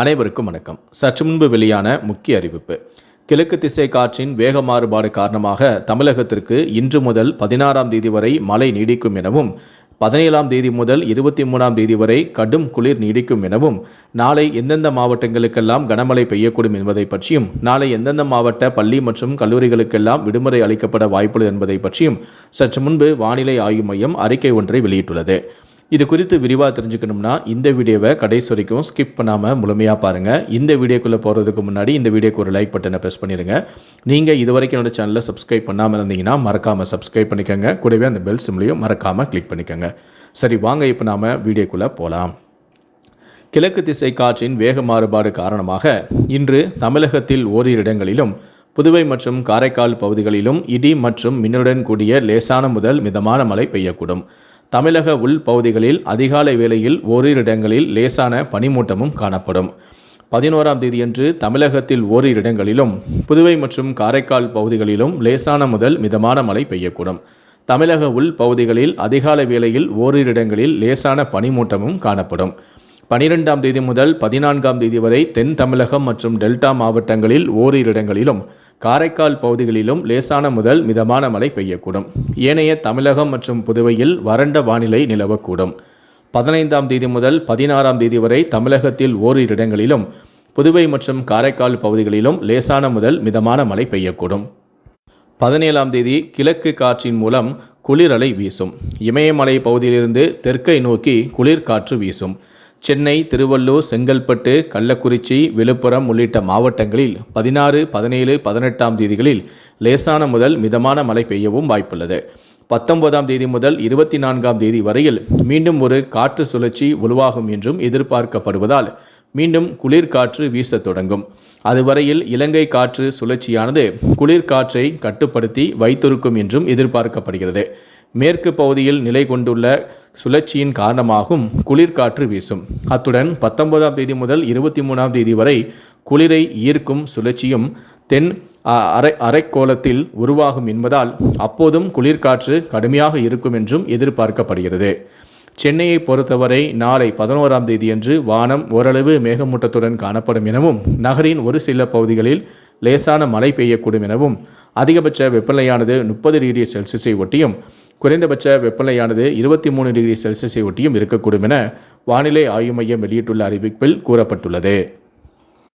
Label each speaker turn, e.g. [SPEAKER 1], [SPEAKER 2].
[SPEAKER 1] அனைவருக்கும் வணக்கம். சற்று முன்பு வெளியான முக்கிய அறிவிப்பு. கிழக்கு திசை காற்றின் வேக மாறுபாடு காரணமாக தமிழகத்திற்கு இன்று முதல் பதினாறாம் தேதி வரை மழை நீடிக்கும் எனவும் பதினேழாம் தேதி முதல் இருபத்தி மூணாம் தேதி வரை கடும் குளிர் நீடிக்கும் எனவும் நாளை எந்தெந்த மாவட்டங்களுக்கெல்லாம் கனமழை பெய்யக்கூடும் என்பதை பற்றியும் நாளை எந்தெந்த மாவட்ட பள்ளி மற்றும் கல்லூரிகளுக்கெல்லாம் விடுமுறை அளிக்கப்பட வாய்ப்புள்ளது என்பதை பற்றியும் சற்று முன்பு வானிலை ஆய்வு மையம் அறிக்கை ஒன்றை வெளியிட்டுள்ளது. இது குறித்து விரிவாக தெரிஞ்சுக்கணும்னா இந்த வீடியோவை கடைசி வரைக்கும் ஸ்கிப் பண்ணாமல் முழுமையாக பாருங்கள் இந்த வீடியோக்குள்ளே போகிறதுக்கு முன்னாடி இந்த வீடியோக்கு ஒரு லைக் பட்டனை ப்ரெஸ் பண்ணிடுங்க நீங்கள் இது வரைக்கும் என்னோடய சேனலை சப்ஸ்கிரைப் பண்ணாமல் இருந்தீங்கன்னா மறக்காமல் சப்ஸ்கிரைப் பண்ணிக்கோங்க. கூடவே அந்த பெல் சிம்லையும் மறக்காமல் கிளிக் பண்ணிக்கோங்க. சரி வாங்க இப்போ நாம் வீடியோக்குள்ளே போகலாம் கிழக்கு திசை காற்றின் வேக மாறுபாடு காரணமாக இன்று தமிழகத்தில் ஓரிரு இடங்களிலும் புதுவை மற்றும் காரைக்கால் பகுதிகளிலும் இடி மற்றும் மின்னுடன் கூடிய லேசான முதல் மிதமான மழை பெய்யக்கூடும். தமிழக உள் பகுதிகளில் அதிகாலை வேளையில் ஓரிரு இடங்களில் லேசான பனிமூட்டமும் காணப்படும். பதினோராம் தேதியன்று தமிழகத்தில் ஓரிரு இடங்களிலும் புதுவை மற்றும் காரைக்கால் பகுதிகளிலும் லேசான முதல் மிதமான மழை பெய்யக்கூடும். தமிழக உள் பகுதிகளில் அதிகாலை வேளையில் ஓரிரு இடங்களில் லேசான பனிமூட்டமும் காணப்படும். பனிரெண்டாம் தேதி முதல் பதினான்காம் தேதி வரை தென் தமிழகம் மற்றும் டெல்டா மாவட்டங்களில் ஓரிரு இடங்களிலும் காரைக்கால் பகுதிகளிலும் லேசான முதல் மிதமான மழை பெய்யக்கூடும். ஏனைய தமிழகம் மற்றும் புதுவையில் வறண்ட வானிலை நிலவக்கூடும். பதினைந்தாம் தேதி முதல் பதினாறாம் தேதி வரை தமிழகத்தில் ஓரிரு இடங்களிலும் புதுவை மற்றும் காரைக்கால் பகுதிகளிலும் லேசான முதல் மிதமான மழை பெய்யக்கூடும். பதினேழாம் தேதி கிழக்கு காற்றின் மூலம் குளிரலை வீசும். இமயமலை பகுதியிலிருந்து தெற்கை நோக்கி குளிர் காற்று வீசும். சென்னை திருவள்ளூர் செங்கல்பட்டு கள்ளக்குறிச்சி விழுப்புரம் உள்ளிட்ட மாவட்டங்களில் பதினாறு பதினேழு பதினெட்டாம் தேதிகளில் லேசான முதல் மிதமான மழை பெய்யவும் வாய்ப்புள்ளது. பத்தொன்பதாம் தேதி முதல் இருபத்தி நான்காம் தேதி வரையில் மீண்டும் ஒரு காற்று சுழற்சி உருவாகும் என்றும் எதிர்பார்க்கப்படுவதால் மீண்டும் குளிர்காற்று வீசத் தொடங்கும். அதுவரையில் இலங்கை காற்று சுழற்சியானது குளிர்காற்றை கட்டுப்படுத்தி வைத்திருக்கும் என்றும் எதிர்பார்க்கப்படுகிறது. மேற்கு பகுதியில் நிலை கொண்டுள்ள சுழற்சியின் காரணமாகவும் குளிர்காற்று வீசும். அத்துடன் பத்தொன்பதாம் தேதி முதல் இருபத்தி மூணாம் தேதி வரை குளிரை ஈர்க்கும் சுழற்சியும் தென் அரை அரைக்கோளத்தில் உருவாகும் என்பதால் அப்போதும் குளிர்காற்று கடுமையாக இருக்கும் என்றும் எதிர்பார்க்கப்படுகிறது. சென்னையை பொறுத்தவரை நாளை பதினோராம் தேதியன்று வானம் ஓரளவு மேகமூட்டத்துடன் காணப்படும் எனவும் நகரின் ஒரு சில பகுதிகளில் லேசான மழை பெய்யக்கூடும் எனவும் அதிகபட்ச வெப்பநிலையானது முப்பது டிகிரி செல்சியஸை ஒட்டியும் குறைந்தபட்ச வெப்பநிலையானது இருபத்தி மூணு டிகிரி செல்சியஸை ஒட்டியும் இருக்கக்கூடும் என வானிலை ஆய்வு மையம் வெளியிட்டுள்ள அறிவிப்பில் கூறப்பட்டுள்ளது.